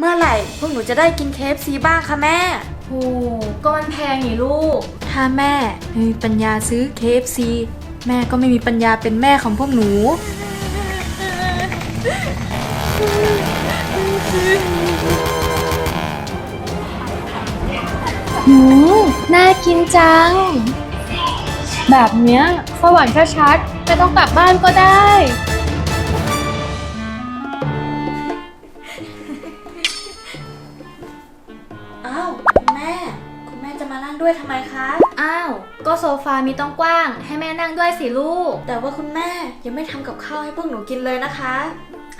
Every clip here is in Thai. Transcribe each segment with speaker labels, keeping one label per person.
Speaker 1: เมื่อไหร่พวกหนูจะได้กินเคฟซีบ้างคะแม่
Speaker 2: โหก็มันแพงนี่ลูก
Speaker 1: ถ้าแม่ไมมีปัญญาซื้อ KFC แม่ก็ไม่มีปัญญาเป็นแม่ของพวกหนู
Speaker 2: หืมน่ากินจัง แบบเนี้ยสวรรค์ชัดๆไม่ต้องกลับบ้านก็ได้
Speaker 1: งด้วยทำไมคะ
Speaker 2: อ้าว ก็โซฟามีต้องกว้าง ให้แม่นั่งด้วยสิลูก
Speaker 1: แต่ว่าคุณแม่ยังไม่ทำกับข้าวให้พวกหนูกินเลยนะคะ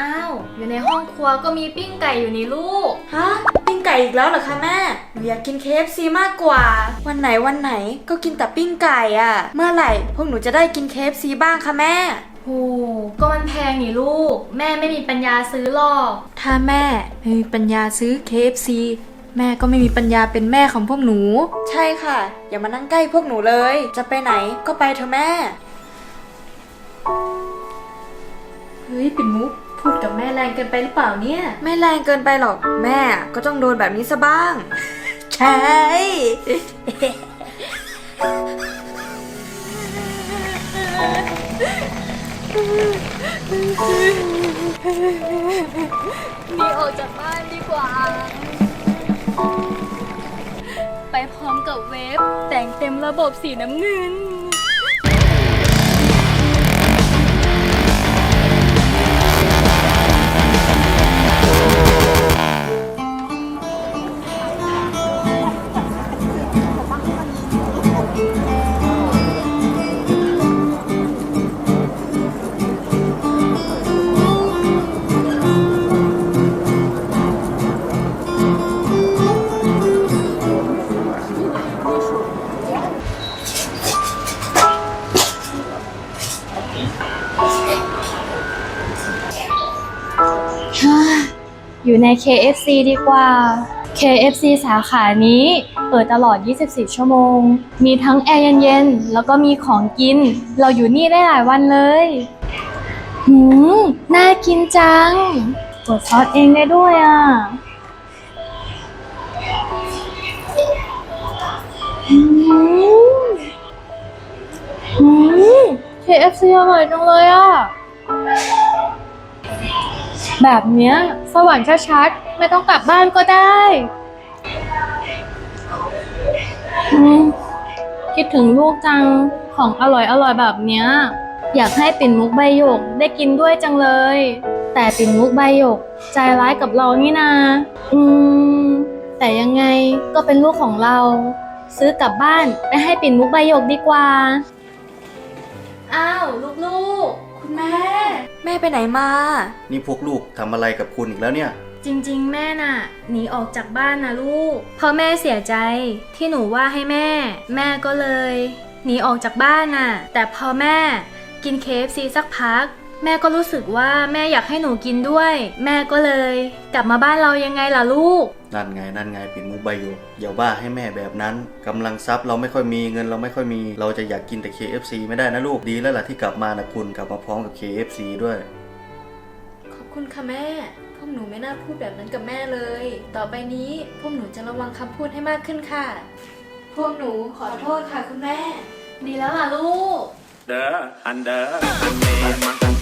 Speaker 2: อ้าว อยู่ในห้องครัวก็มีปิ้งไก่อยู่นี่ลูก
Speaker 1: ฮะ ปิ้งไก่อีกแล้วเหรอคะแม่ หนูอยากกิน KFC มากกว่า วันไหนวันไหนก็กินแต่ปิ้งไก่อะเมื่อไหร่พวกหนูจะได้กิน KFC บ้างคะแม่
Speaker 2: โห ก็มันแพงนี่ลูก แม่ไม่มีปัญญาซื้อหรอก
Speaker 1: ถ้าแม่ไม่มีปัญญาซื้อ KFC แม่ก็ไม่มีปัญญาเป็นแม่ของพวกหนู ใช่ค่ะ อย่ามานั่งใกล้พวกหนูเลย จะไปไหนก็ไปเถอะแม่
Speaker 2: เฮ้ยปิ่นมุก พูดกับแม่แรงเกินไปหรือเปล่าเนี่ย
Speaker 1: ไม่แรงเกินไปหรอกแม่ก็ต้องโดนแบบนี้ซะบ้าง ใช่
Speaker 2: หนีออกจากบ้านดีกว่า กับเวฟแต่งเต็มระบบสีน้ำเงิน อยู่ใน KFC ดีกว่า KFC สาขานี้เปิดตลอด 24 ชั่วโมง มีทั้งแอร์เย็นๆ แล้วก็มีของกิน เราอยู่นี่ได้หลายวันเลย หืม น่ากินจังกดซอสเองได้ด้วยอะหืมหืม KFC อร่อยจังเลยอะ แบบเนี้ยสวรรค์ชัดๆไม่ต้องกลับบ้านก็ได้คิดถึงลูกจังของอร่อยอร่อยๆแบบเนี้ย อยากให้ปิ่นมุกใบหยกได้กินด้วยจังเลย แต่ปิ่นมุกใบหยกใจร้ายกับเรานี่นา อืม แต่ยังไงก็เป็นลูกของเรา ซื้อกลับบ้านไปให้ปิ่นมุกใบหยกดีกว่า อ้าว ลูกๆ
Speaker 1: แม่ แม่ไปไหนมา
Speaker 3: นี่พวกลูกทำอะไรกับคุณอีกแล้วเนี่ย
Speaker 2: จริงๆ แม่น่ะหนีออกจากบ้านนะลูกเพราะแม่เสียใจที่หนูว่าให้แม่ แม่ก็เลยหนีออกจากบ้านน่ะ แต่พอแม่กิน KFC สักพัก แม่ก็รู้สึกว่าแม่อยากให้หนูกินด้วย แม่ก็เลย กลับมาบ้านเรายังไงล่ะลูก
Speaker 3: นั่นไงนั่นไงปิ่นมุกใบโยกอย่าว่าให้แม่แบบนั้นกำลังทรัพย์เราไม่ค่อยมีเงินเราไม่ค่อยมี เราจะอยากกินแต่ KFC ไม่ได้นะลูกดีแล้วล่ะที่กลับมานะคุณกลับมาพร้อมกับ KFC ด้วย
Speaker 1: ขอบคุณค่ะแม่ พวกหนูไม่น่าพูดแบบนั้นกับแม่เลย ต่อไปนี้พวกหนูจะระวังคำพูดให้มากขึ้นค่ะ พวกหนูขอโทษค่ะคุณแม่
Speaker 2: ดีแล้วล่ะลูก
Speaker 4: Dah, anda, ane, makan pon pon pon